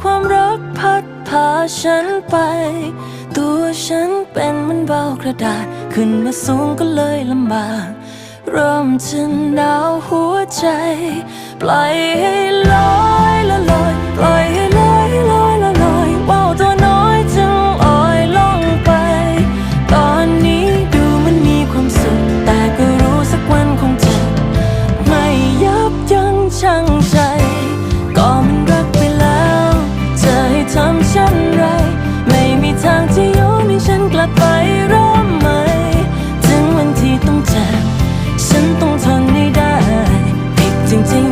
ความรักพัดพาฉันไป ตัวฉันเป็นมันเบากระดาษ ขึ้นมาสูงก็เลยลำบากเริ่มจะหนาวหัวใจ ปล่อยให้ลอยละลอย ปล่อยให้ลอยลอยละลอยเบาตัวน้อยจึงอ่อยล่องไป ตอนนี้ดูมันมีความสุข แต่ก็รู้สักวันคงจะไม่ยับยั้งชั่งใจ 静静。